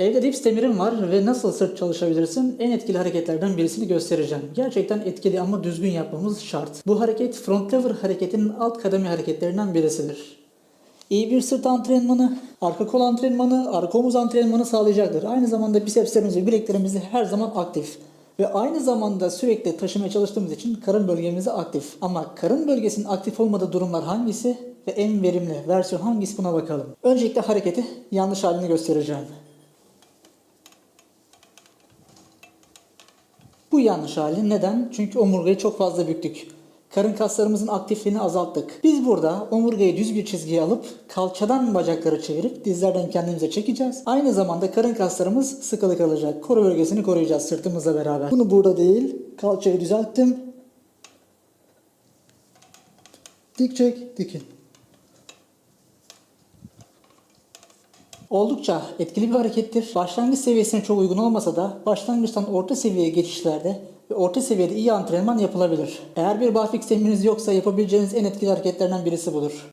Evde dips demirin var ve nasıl sırt çalışabilirsin? En etkili hareketlerden birisini göstereceğim. Gerçekten etkili ama düzgün yapmamız şart. Bu hareket front lever hareketinin alt kademe hareketlerinden birisidir. İyi bir sırt antrenmanı, arka kol antrenmanı, arka omuz antrenmanı sağlayacaktır. Aynı zamanda bisepslerimiz ve bileklerimiz her zaman aktif. Ve aynı zamanda sürekli taşımaya çalıştığımız için karın bölgemiz aktif. Ama karın bölgesinin aktif olmadığı durumlar hangisi ve en verimli versiyon hangisi buna bakalım. Öncelikle hareketi yanlış halini göstereceğim. Bu yanlış hali. Neden? Çünkü omurgayı çok fazla büktük. Karın kaslarımızın aktifliğini azalttık. Biz burada omurgayı düz bir çizgiye alıp kalçadan bacakları çevirip dizlerden kendimize çekeceğiz. Aynı zamanda karın kaslarımız sıkılı kalacak. Koru bölgesini koruyacağız sırtımızla beraber. Bunu burada değil, kalçayı düzelttim. Dik çek, dikin. Oldukça etkili bir harekettir. Başlangıç seviyesine çok uygun olmasa da başlangıçtan orta seviyeye geçişlerde ve orta seviyede iyi antrenman yapılabilir. Eğer bir barfix temininiz yoksa yapabileceğiniz en etkili hareketlerden birisi budur.